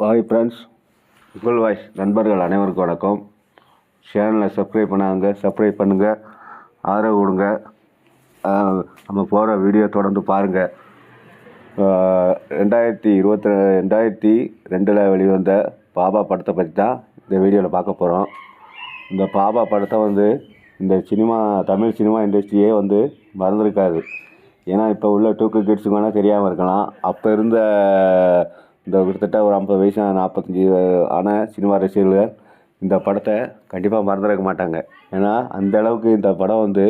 Hi friends Kugal voice நண்பர்கள் அனைவருக்கும் வணக்கம். சேனலை சப்ஸ்கிரைப் பண்ணாங்க சப்ஸ்கிரைப் பண்ணுங்கள் ஆதரவு கொடுங்க. நம்ம போகிற வீடியோ தொடர்ந்து பாருங்கள் ரெண்டாயிரத்தி இருபத்தி ரெண்டாயிரத்தி ரெண்டில் வெளிவந்த பாபா படத்தை பற்றி தான் இந்த வீடியோவில் பார்க்க போகிறோம் இந்த பாபா படத்தை வந்து இந்த சினிமா தமிழ் சினிமா இண்டஸ்ட்ரியே வந்து மறந்துருக்காது. ஏன்னா இப்போ உள்ள டூக்கு கிட்ஸுங்கன்னா வேணால் தெரியாமல் இருக்கலாம். அப்போ இருந்த இந்த கிட்டத்தட்ட ஒரு ஐம்பது வயசு நாற்பத்தஞ்சி ஆன சினிமா ரசிகர்கள் இந்த படத்தை கண்டிப்பாக மறந்துருக்க மாட்டாங்க. ஏன்னா அந்த அளவுக்கு இந்த படம் வந்து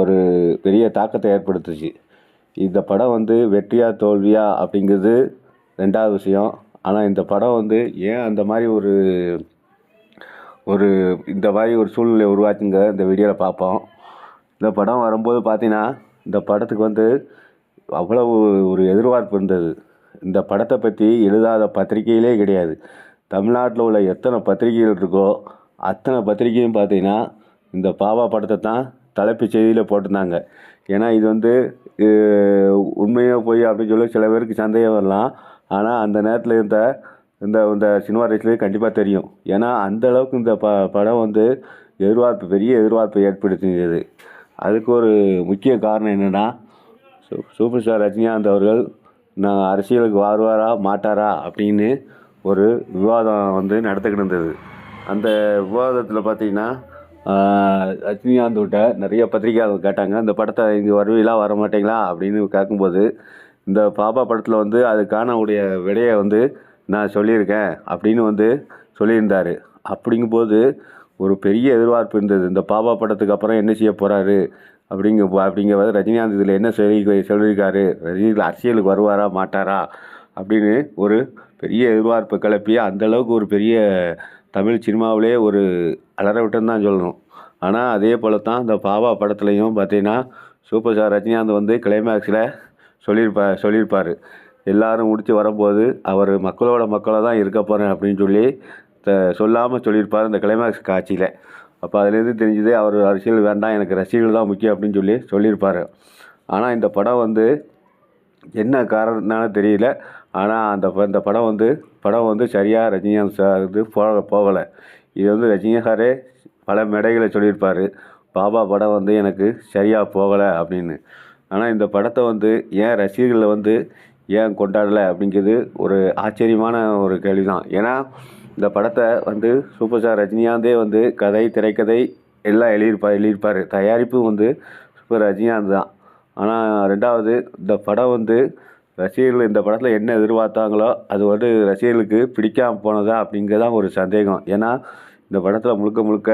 ஒரு பெரிய தாக்கத்தை ஏற்படுத்துச்சு. இந்த படம் வந்து வெற்றியா தோல்வியா அப்படிங்கிறது ரெண்டாவது விஷயம். ஆனால் இந்த படம் வந்து ஏன் அந்த மாதிரி ஒரு ஒரு இந்த மாதிரி ஒரு சூழ்நிலை உருவாச்சுங்க இந்த வீடியோவில் பார்ப்போம். இந்த படம் வரும்போது பார்த்தீங்கன்னா இந்த படத்துக்கு வந்து அவ்வளவு ஒரு எதிர்பார்ப்பு இருந்தது. இந்த படத்தை பற்றி எழுதாத பத்திரிகையிலே கிடையாது. தமிழ்நாட்டில் உள்ள எத்தனை பத்திரிகைகள் இருக்கோ அத்தனை பத்திரிகையும் பார்த்தீங்கன்னா இந்த பாபா படத்தை தான் தலைப்பு செய்தியில் போட்டிருந்தாங்க. ஏன்னா இது வந்து உண்மையோ போய் அப்படின்னு சொல்லி சில பேருக்கு சந்தேகம் வரலாம். ஆனால் அந்த நேரத்தில் இருந்த இந்த இந்த சினிமா ரேஸ்லேயே கண்டிப்பாக தெரியும். ஏன்னா அந்த அளவுக்கு இந்த ப படம் வந்து எதிர்பார்ப்பு பெரிய எதிர்பார்ப்பை ஏற்படுத்தியது. அதுக்கு ஒரு முக்கிய காரணம் என்னென்னா சூ சூப்பர் ஸ்டார் ரஜினிகாந்த் அவர்கள் நான் அரசியலுக்கு வருவாரா மாட்டாரா அப்படின்னு ஒரு விவாதம் வந்து நடந்துக்கிட்டு இருந்தது. அந்த விவாதத்தில் பார்த்தீங்கன்னா ரஜினிகாந்த் விட்ட நிறைய பத்திரிகையாளர் கேட்டாங்க இந்த படத்தை இங்கே வருவீங்களா வர மாட்டீங்களா அப்படின்னு கேட்கும்போது இந்த பாப்பா படத்தில் வந்து அதுக்கான உடைய விடையை வந்து நான் சொல்லியிருக்கேன் அப்படின்னு வந்து சொல்லியிருந்தார். அப்படிங்கும்போது ஒரு பெரிய எதிர்பார்ப்பு இருந்தது. இந்த பாபா படத்துக்கு அப்புறம் என்ன செய்ய போகிறாரு அப்படிங்க அப்படிங்கிறத ரஜினிகாந்த் இதில் என்ன சொல்லி சொல்லியிருக்காரு? ரஜினிகாந்த் அரசியலுக்கு வருவாரா மாட்டாரா? அப்படின்னு ஒரு பெரிய எதிர்பார்ப்பு கிளப்பி அந்த அளவுக்கு ஒரு பெரிய தமிழ் சினிமாவிலே ஒரு அலற விட்டுன்னு தான் சொல்லணும். ஆனால் அதே போல தான் இந்த பாபா படத்துலையும் பார்த்தீங்கன்னா சூப்பர் ஸ்டார் ரஜினிகாந்த் வந்து கிளைமேக்ஸில் சொல்லியிருப்பா சொல்லியிருப்பார். எல்லாரும் முடித்து வரும்போது அவர் மக்களோட மக்களாக தான் இருக்க போகிறேன் அப்படின்னு சொல்லி சொல்லாமல் சொல்லியிருப்பார் இந்த கிளைமேக்ஸ் காட்சியில். அப்போ அதுலேருந்து தெரிஞ்சுது அவர் அரசியல் வேண்டாம் எனக்கு ரசிகர்கள் தான் முக்கியம் அப்படின்னு சொல்லி சொல்லியிருப்பார். ஆனால் இந்த படம் வந்து என்ன காரணம்னால தெரியல. ஆனால் அந்த இந்த படம் வந்து படம் வந்து சரியாக ரஜினிகாந்த் சார் இது போக போகலை. இது வந்து ரஜினி சாரே பல மேடைகளை சொல்லியிருப்பார். பாபா படம் வந்து எனக்கு சரியாக போகலை அப்படின்னு. ஆனால் இந்த படத்தை வந்து ஏன் ரசிகர்களை வந்து ஏன் கொண்டாடலை அப்படிங்கிறது ஒரு ஆச்சரியமான ஒரு கேள்வி தான் ஏன்னா இந்த படத்தை வந்து சூப்பர் ஸ்டார் ரஜினிகாந்தே வந்து கதை திரைக்கதை எல்லாம் எழுதியிருப்பார் எழுதியிருப்பார். தயாரிப்பும் வந்து சூப்பர் ரஜினிகாந்த் தான். ஆனால் ரெண்டாவது இந்த படம் வந்து ரசிகர்கள் இந்த படத்தில் என்ன எதிர்பார்த்தாங்களோ அது வந்து ரசிகர்களுக்கு பிடிக்காமல் போனதா அப்படிங்கிறதான் ஒரு சந்தேகம். ஏன்னா இந்த படத்தில் முழுக்க முழுக்க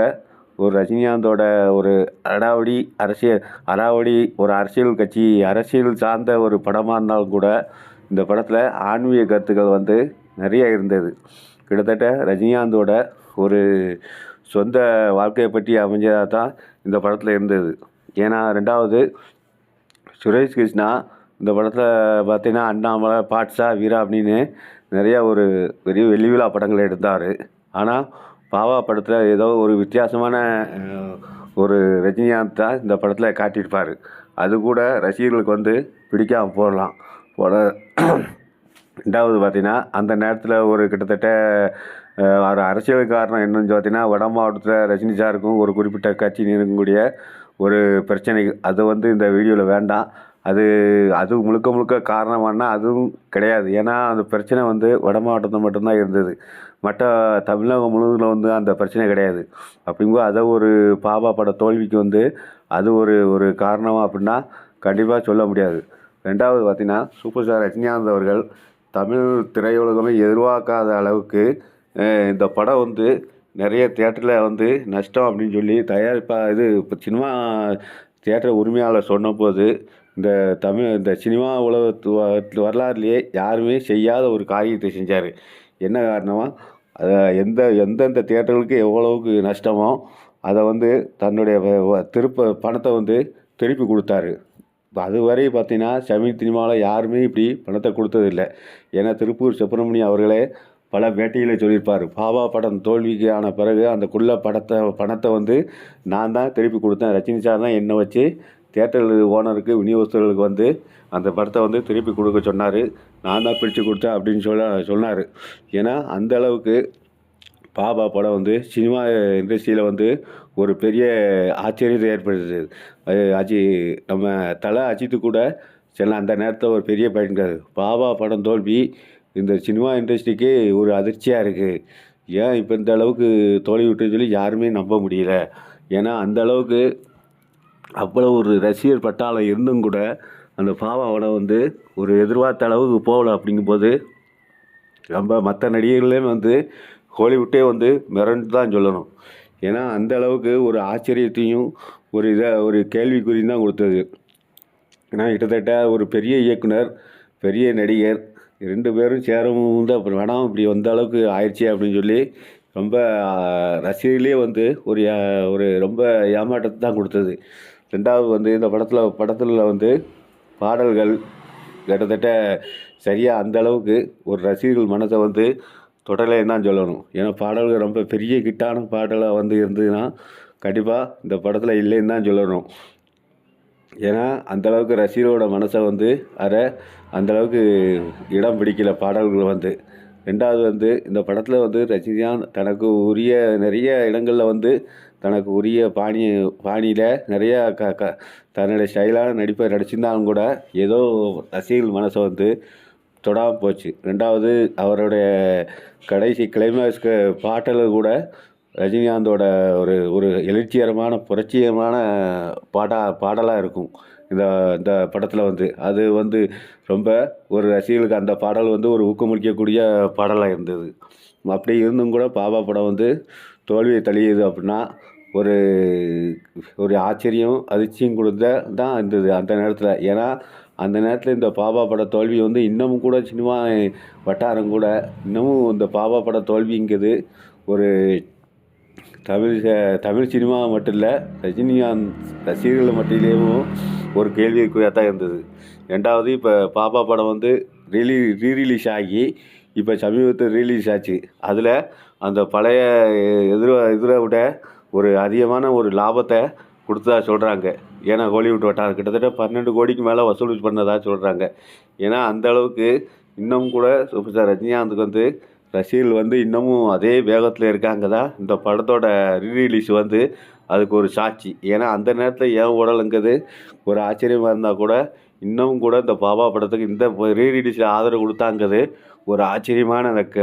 ஒரு ரஜினிகாந்தோட ஒரு அடாவடி அரசியல் அடாவடி ஒரு அரசியல் கட்சி அரசியல் சார்ந்த ஒரு படமாக இருந்தாலும் கூட இந்த படத்தில் ஆன்மீக கருத்துக்கள் வந்து நிறைய இருந்தது. கிட்டத்தட்ட ரஜினிகாந்தோட ஒரு சொந்த வாழ்க்கையை பற்றி அமைஞ்சதாக தான் இந்த படத்தில் இருந்தது. ஏன்னா ரெண்டாவது சுரேஷ் கிருஷ்ணா இந்த படத்தில் பார்த்தீங்கன்னா அண்ணாமலை பாட்ஷா வீரா அப்படின்னு நிறையா ஒரு பெரிய வெள்ளி விழா படங்கள் எடுத்தார். ஆனால் பாவா படத்தில் ஏதோ ஒரு வித்தியாசமான ஒரு ரஜினிகாந்த் தான் இந்த படத்தில் காட்டியிருப்பார். அது கூட ரசிகர்களுக்கு வந்து பிடிக்காமல் போடலாம் போட ரெண்டாவது பார்த்தீங்கன்னா அந்த நேரத்தில் ஒரு கிட்டத்தட்ட ஒரு அரசியல் காரணம் என்னன்னு பார்த்தீங்கன்னா வட மாவட்டத்தில் ரஜினி சாருக்கும் ஒரு குறிப்பிட்ட கட்சி இருக்கக்கூடிய ஒரு பிரச்சனை. அது வந்து இந்த வீடியோவில் வேண்டாம். அது அது முழுக்க முழுக்க காரணமானா அதுவும் கிடையாது. ஏன்னா அந்த பிரச்சனை வந்து வட மாவட்டத்தில் மட்டும்தான் இருந்தது. மற்ற தமிழகம் முழுவதும் வந்து அந்த பிரச்சனை கிடையாது. அப்படிங்கும்போது அதை ஒரு பாபா பட தோல்விக்கு வந்து அது ஒரு ஒரு காரணமாக அப்படின்னா கண்டிப்பாக சொல்ல முடியாது. ரெண்டாவது பார்த்திங்கன்னா சூப்பர் ஸ்டார் ரஜினிகாந்த் அவர்கள் தமிழ் திரையுலகமே எதிர்பார்க்காத அளவுக்கு இந்த படம் வந்து நிறைய தேட்டரில் வந்து நஷ்டம் அப்படின்னு சொல்லி தயாரிப்பாக இது இப்போ சினிமா தேட்டர் உரிமையாளர் சொன்னபோது இந்த தமிழ் இந்த சினிமா உலகத்து வ- வரலாறுலேயே யாருமே செய்யாத ஒரு காரியத்தை செஞ்சார். என்ன காரணமாக அதை எந்த எந்தெந்த தேட்டர்களுக்கு எவ்வளவுக்கு நஷ்டமோ அதை வந்து தன்னுடைய திருப்ப பணத்தை வந்து திருப்பி கொடுத்தாரு. அதுவரை பார்த்தீங்கன்னா தமிழ் சினிமாவில் யாருமே இப்படி பணத்தை கொடுத்ததில்லை. ஏன்னா திருப்பூர் சுப்பிரமணியம் அவர்களே பல வேட்டைகளை சொல்லியிருப்பார். பாபா படம் தோல்விக்கு ஆன பிறகு அந்த குள்ள படத்தை பணத்தை வந்து நான் தான் திருப்பி கொடுத்தேன். ரஜினி சார் தான் என்னை வச்சு தேட்டர் ஓனருக்கு விநியோகஸ்தர்களுக்கு வந்து அந்த படத்தை வந்து திருப்பி கொடுக்க சொன்னார். நான் தான் பிரித்து கொடுத்தேன் அப்படின்னு சொல்ல சொன்னார். ஏன்னா அந்த அளவுக்கு பாபா படம் வந்து சினிமா இண்டஸ்ட்ரியில் வந்து ஒரு பெரிய ஆச்சரியத்தை ஏற்படுத்துது. அது அஜி நம்ம தலை அஜித்து கூட சில அந்த நேரத்தில் ஒரு பெரிய பயன்கிறார் பாபா படம் தோல்வி இந்த சினிமா இண்டஸ்ட்ரிக்கு ஒரு அதிர்ச்சியாக இருக்குது ஏன் இப்போ இந்த அளவுக்கு தோல்வி விட்டுன்னு சொல்லி யாருமே நம்ப முடியல. ஏன்னா அந்த அளவுக்கு அவ்வளோ ஒரு ரசிகர் பட்டாளம் இருந்தும் கூட அந்த பாபா படம் வந்து ஒரு எதிர்பார்த்த அளவுக்கு போகல அப்படிங்கும்போது நம்ம மற்ற நடிகர்களே வந்து கோலிவுட்டே வந்து மிரண்டு தான் சொல்லணும். ஏன்னா அந்த அளவுக்கு ஒரு ஆச்சரியத்தையும் ஒரு இதை ஒரு கேள்விக்குறியும் தான் கொடுத்தது. ஏன்னா கிட்டத்தட்ட ஒரு பெரிய இயக்குனர் பெரிய நடிகர் ரெண்டு பேரும் சேரவும் வந்து அப்புறம் வேணாம் இப்படி வந்த அளவுக்கு ஆயிடுச்சு அப்படின்னு சொல்லி ரொம்ப ரசிகர்களே வந்து ஒரு ஒரு ரொம்ப ஏமாற்றத்தை தான் கொடுத்தது. ரெண்டாவது வந்து இந்த படத்தில் படத்தில் வந்து பாடல்கள் கிட்டத்தட்ட சரியாக அந்த அளவுக்கு ஒரு ரசிகர்கள் மனதை வந்து தொடலைன்னு தான் சொல்லணும். ஏன்னா பாடல்கள் ரொம்ப பெரிய கிட்டான பாடலாக வந்து இருந்ததுன்னா கண்டிப்பாக இந்த படத்தில் இல்லைன்னு தான் சொல்லணும். ஏன்னா அந்தளவுக்கு ரசிகரோட மனசை வந்து அரை அந்தளவுக்கு இடம் பிடிக்கல பாடல்கள் வந்து. ரெண்டாவது வந்து இந்த படத்தில் வந்து ரஜினிகாந்த் தனக்கு உரிய நிறைய இடங்களில் வந்து தனக்கு உரிய பாணி பாணியில் நிறைய க க தன்னுடைய ஸ்டைலான நடிப்பை நடிச்சிருந்தாலும் கூட ஏதோ ரசிகர்கள் மனசை வந்து தொடாமல் போச்சு. ரெண்டாவது அவருடைய கடைசி கிளைமேக்ஸ்க்கு பாட்டில் கூட ரஜினிகாந்தோட ஒரு ஒரு எழுச்சிகரமான புரட்சிகரமான பாடா பாடலாக இருக்கும். இந்த இந்த படத்தில் வந்து. அது வந்து ரொம்ப ஒரு ரசிகர்களுக்கு அந்த பாடல் வந்து ஒரு ஊக்கமளிக்கக்கூடிய பாடலாக இருந்தது. அப்படி இருந்தும் கூட பாபா படம் வந்து தோல்வியை தழியுது அப்படின்னா ஒரு ஒரு ஆச்சரியம் அதிர்ச்சியும் கொடுத்த தான் இருந்தது அந்த நேரத்தில். ஏன்னா அந்த நேரத்தில் இந்த பாபா பட தோல்வி வந்து இன்னமும் கூட சினிமா வட்டாரம் கூட இன்னமும் இந்த பாபா பட தோல்விங்கிறது ஒரு தமிழ் தமிழ் சினிமா மட்டும் இல்லை ரஜினிகாந்த் ரசிகர்கள் மட்டிலேயும் ஒரு கேள்விக்குறியாக தான் இருந்தது. ரெண்டாவது இப்போ பாபா படம் வந்து ரிலீ ரீரிலீஸ் ஆகி இப்போ சமீபத்தில் ரிலீஸ் ஆச்சு. அதில் அந்த பழைய எதிர எதிரை விட ஒரு அதிகமான ஒரு லாபத்தை கொடுத்ததா சொல்கிறாங்க ஏன்னா ஹாலிவுட் வட்டாரம் கிட்டத்தட்ட பன்னெண்டு கோடிக்கு மேலே வசூல் பண்ணதா சொல்கிறாங்க ஏன்னா அந்த அளவுக்கு இன்னும் கூட சூப்பர் ஸ்டார் ரஜினிகாந்துக்கு வந்து ரசிகர்கள் வந்து இன்னமும் அதே வேகத்தில் இருக்காங்க தான் இந்த படத்தோட ரீரிலீஸ் வந்து அதுக்கு ஒரு சாட்சி. ஏன்னா அந்த நேரத்தில் ஏன் உடலுங்கிறது ஒரு ஆச்சரியமாக இருந்தால் கூட இன்னமும் கூட இந்த பாபா படத்துக்கு இந்த ரீரிலீஸில் ஆதரவு கொடுத்தாங்கிறது ஒரு ஆச்சரியமான எனக்கு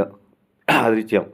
அதிர்ச்சியம்.